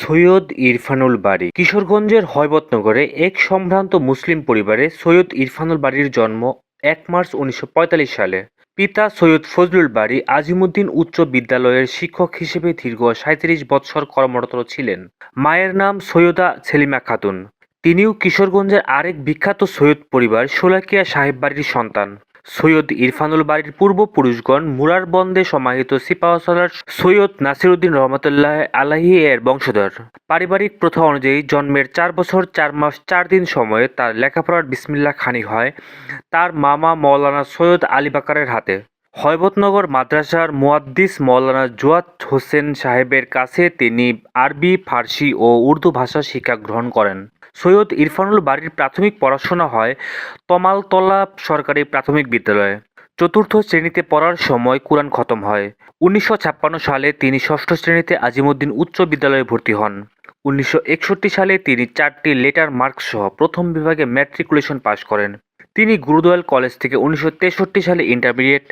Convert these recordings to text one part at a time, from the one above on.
সৈয়দ ইরফানুল বারী। কিশোরগঞ্জের হয়বতনগরে এক সম্ভ্রান্ত মুসলিম পরিবারে সৈয়দ ইরফানুল বারীর জন্ম এক মার্চ উনিশশো পঁয়তাল্লিশ সালে। পিতা সৈয়দ ফজলুল বারী আজিমুদ্দিন উচ্চ বিদ্যালয়ের শিক্ষক হিসেবে দীর্ঘ সাঁত্রিশ বৎসর কর্মরত ছিলেন। মায়ের নাম সৈয়দা সেলিমা খাতুন। তিনিও কিশোরগঞ্জের আরেক বিখ্যাত সৈয়দ পরিবার শোলাকিয়া সাহেব বাড়ির সন্তান। সৈয়দ ইরফানুল বাড়ির পূর্বপুরুষগণ মুরারবন্দে সমাহিত সিপাহসালার সৈয়দ নাসিরুদ্দিন রহমতুল্লাহ আলাহি এর বংশধর। পারিবারিক প্রথা অনুযায়ী জন্মের চার বছর, চার মাস, চার দিন সময়ে তার লেখাপড়ার বিসমিল্লা খানি হয় তার মামা মৌলানা সৈয়দ আলী বাকারের হাতে। হয়বতনগর মাদ্রাসার মুয়াদ্দিস মৌলানা জুয়াদ হোসেন সাহেবের কাছে তিনি আরবি, ফার্সি ও উর্দু ভাষা শিক্ষা গ্রহণ করেন। সৈয়দ ইরফানুল বাড়ির প্রাথমিক পড়াশোনা হয় তমালতলা সরকারি প্রাথমিক বিদ্যালয়ে। চতুর্থ শ্রেণীতে পড়ার সময় কোরআন খতম হয়। উনিশশো ছাপ্পান্ন সালে তিনি ষষ্ঠ শ্রেণীতে আজিমুদ্দিন উচ্চ বিদ্যালয়ে ভর্তি হন। উনিশশো একষট্টি সালে তিনি চারটি লেটার মার্কসহ সহ প্রথম বিভাগে ম্যাট্রিকুলেশন পাশ করেন। তিনি গুরুদয়াল কলেজ থেকে উনিশশো তেষট্টি সালে ইন্টারমিডিয়েট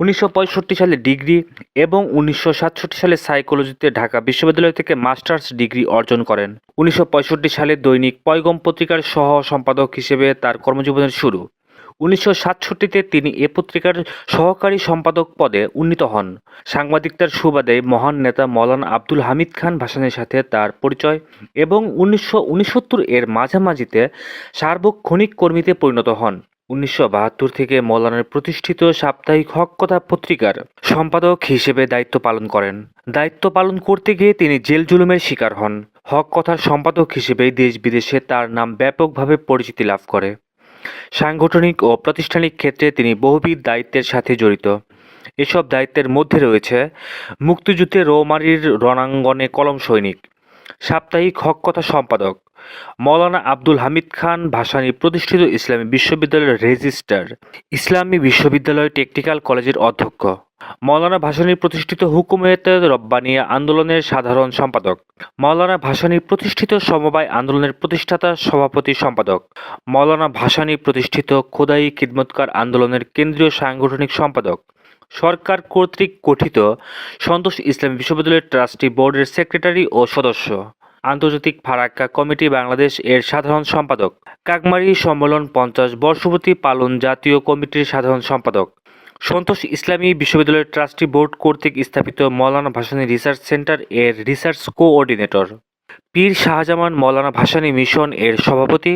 উনিশশো পঁয়ষট্টি সালে ডিগ্রি এবং উনিশশো সাতষট্টি সালে সাইকোলজিতে ঢাকা বিশ্ববিদ্যালয় থেকে মাস্টার্স ডিগ্রি অর্জন করেন। উনিশশো পঁয়ষট্টি সালে দৈনিক পয়গম পত্রিকার সহ সম্পাদক হিসেবে তার কর্মজীবনের শুরু। উনিশশো সাতষট্টিতে তিনি এ পত্রিকার সহকারী সম্পাদক পদে উন্নীত হন। সাংবাদিকতার সুবাদে মহান নেতা মৌলানা আব্দুল হামিদ খান ভাসানের সাথে তার পরিচয় এবং উনিশশো উনসত্তর এর মাঝামাঝিতে সার্বক্ষণিক কর্মীতে পরিণত হন। উনিশশো বাহাত্তর থেকে মৌলানার প্রতিষ্ঠিত সাপ্তাহিক হক কথা পত্রিকার সম্পাদক হিসেবে দায়িত্ব পালন করেন। দায়িত্ব পালন করতে গিয়ে তিনি জেল জুলুমের শিকার হন। হক কথার সম্পাদক হিসেবে দেশ বিদেশে তার নাম ব্যাপকভাবে পরিচিতি লাভ করে। সাংগঠনিক ও প্রাতিষ্ঠানিক ক্ষেত্রে তিনি বহুবিধ দায়িত্বের সাথে জড়িত। এসব দায়িত্বের মধ্যে রয়েছে মুক্তিযুদ্ধে রৌমারির রণাঙ্গনে কলম সৈনিক, সাপ্তাহিক হক কথা সম্পাদক মৌলানা আব্দুল হামিদ খান ভাসানী প্রতিষ্ঠিত ইসলামী বিশ্ববিদ্যালয়ের রেজিস্ট্রার ইসলামী বিশ্ববিদ্যালয় টেকনিক্যাল কলেজের অধ্যক্ষ। মৌলানা ভাসানী প্রতিষ্ঠিত হুকুমেত রব্বানিয়া আন্দোলনের সাধারণ সম্পাদক। মৌলানা ভাসানী প্রতিষ্ঠিত সমবায় আন্দোলনের প্রতিষ্ঠাতা, সভাপতি সম্পাদক। মৌলানা ভাসানী প্রতিষ্ঠিত খোদাই খিদমতকার আন্দোলনের কেন্দ্রীয় সাংগঠনিক সম্পাদক। সরকার কর্তৃক গঠিত সন্তোষ ইসলামী বিশ্ববিদ্যালয়ের ট্রাস্টি বোর্ডের সেক্রেটারি ও সদস্য। আন্তর্জাতিক ফারাক্কা কমিটি বাংলাদেশ এর সাধারণ সম্পাদক। কাকমারি সম্মেলন পঞ্চাশ বর্ষপতি পালন জাতীয় কমিটির সাধারণ সম্পাদক। সন্তোষ ইসলামী বিশ্ববিদ্যালয়ের ট্রাস্টি বোর্ড কর্তৃক স্থাপিত মৌলানা ভাসানী রিসার্চ সেন্টার এর রিসার্চ কোঅর্ডিনেটর। পীর শাহজামান মৌলানা ভাসানী মিশন এর সভাপতি,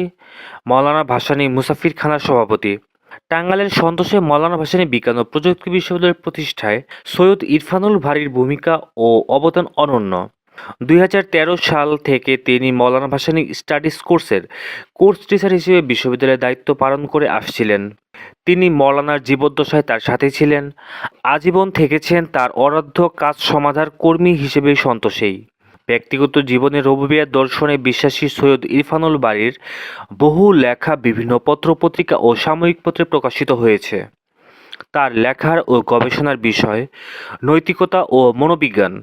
মৌলানা ভাসানী মুসাফির খানার সভাপতি। টাঙ্গাইলের সন্তোষে মৌলানা ভাসানী বিজ্ঞান ও প্রযুক্তি বিশ্ববিদ্যালয়ের প্রতিষ্ঠায় সৈয়দ ইরফানুল ভারির ভূমিকা ও অবদান অনন্য। দুই হাজার তেরো সাল থেকে তিনি মৌলানা ভাসানী স্টাডিজ কোর্সের কোর্স টিচার হিসেবে বিশ্ববিদ্যালয়ে দায়িত্ব পালন করে আসছিলেন। তিনি মৌলানার জীবদ্দশায় তার সাথে ছিলেন, আজীবন থেকেছেন তার অরাধ্য কাজ সমাধার কর্মী হিসেবে সন্তোষেই। ব্যক্তিগত জীবনে রবুবিয়া দর্শনে বিশ্বাসী সৈয়দ ইরফানুল বাড়ির বহু লেখা, বিভিন্ন পত্রপত্রিকা ও সাময়িক পত্রে প্রকাশিত হয়েছে। তার লেখার ও গবেষণার বিষয়, নৈতিকতা ও মনোবিজ্ঞান,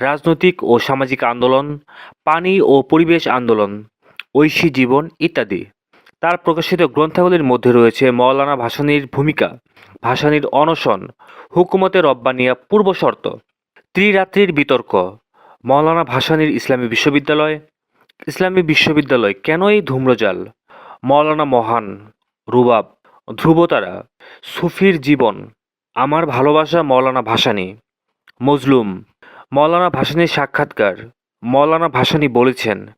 রাজনৈতিক ও সামাজিক আন্দোলন, পানি ও পরিবেশ আন্দোলন, ঐশী জীবন ইত্যাদি। তার প্রকাশিত গ্রন্থাবলীর মধ্যে রয়েছে মৌলানা ভাসানীর ভূমিকা, ভাসানীর অনশন, হুকুমতে রব্বানিয়া পূর্বশর্ত ত্রিরাত্রির বিতর্ক, মৌলানা ভাসানীর ইসলামী বিশ্ববিদ্যালয় ইসলামী বিশ্ববিদ্যালয় কেনই ধূম্রজাল, মৌলানা মহান, রুবাব, ধ্রুবতারা সুফির জীবন। আমার ভালোবাসা মৌলানা ভাসানী। মজলুম। মৌলানা ভাসানীর সাক্ষাৎকার। মৌলানা ভাসানী বলেছেন,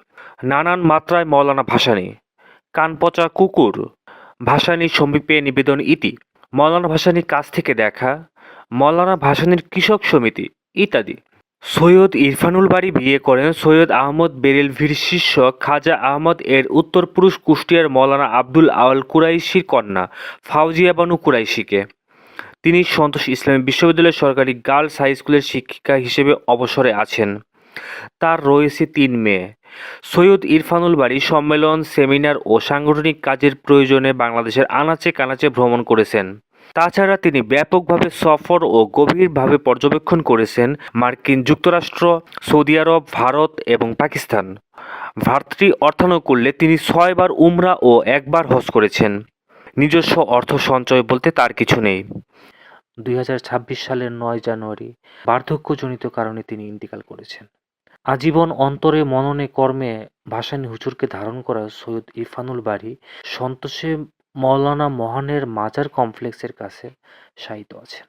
নানান মাত্রায় মৌলানা ভাসানী। কানপচা কুকুর। ভাসানী সমীপে নিবেদন ইতি। মৌলানা ভাসানীর কাছ থেকে দেখা। মৌলানা ভাসানীর কৃষক সমিতি ইত্যাদি। সৈয়দ ইরফানুল বাড়ি বিয়ে করেন সৈয়দ আহমদ বেরেলভির শিষ্য খাজা আহমদ এর উত্তরপুরুষ কুষ্টিয়ার মৌলানা আব্দুল আওয়াল কুরাইশির কন্যা ফাউজিয়া বানু কুরাইশিকে। তিনি সন্তোষ ইসলামী বিশ্ববিদ্যালয়ের সরকারি গার্লস হাই স্কুলের শিক্ষিকা হিসেবে অবসরে আছেন। তার রয়েছে তিন মেয়ে। সৈয়দ ইরফানুল বাড়ি সম্মেলন, সেমিনার ও সাংগঠনিক কাজের প্রয়োজনে বাংলাদেশের আনাচে কানাচে ভ্রমণ করেছেন। তাছাড়া তিনি ব্যাপকভাবে সফর ও গভীরভাবে পর্যবেক্ষণ করেছেন মার্কিন যুক্তরাষ্ট্র, সৌদি আরব, ভারত এবং পাকিস্তান। ভারতটি অর্থানুকূল্যে তিনি ছয়বার উমরা ও একবার হজ করেছেন। নিজস্ব অর্থ সঞ্চয় বলতে তার কিছু নেই। দুই হাজার ছাব্বিশ সালের নয় জানুয়ারি বার্ধক্যজনিত কারণে তিনি ইন্তিকাল করেছেন। আজীবন অন্তরে মননে কর্মে ভাসানী হুজুরকে ধারণ করা সৈয়দ ইরফানুল বারী সন্তোষে মওলানা মহানের মাজার কমপ্লেক্সের কাছে শায়িত আছেন।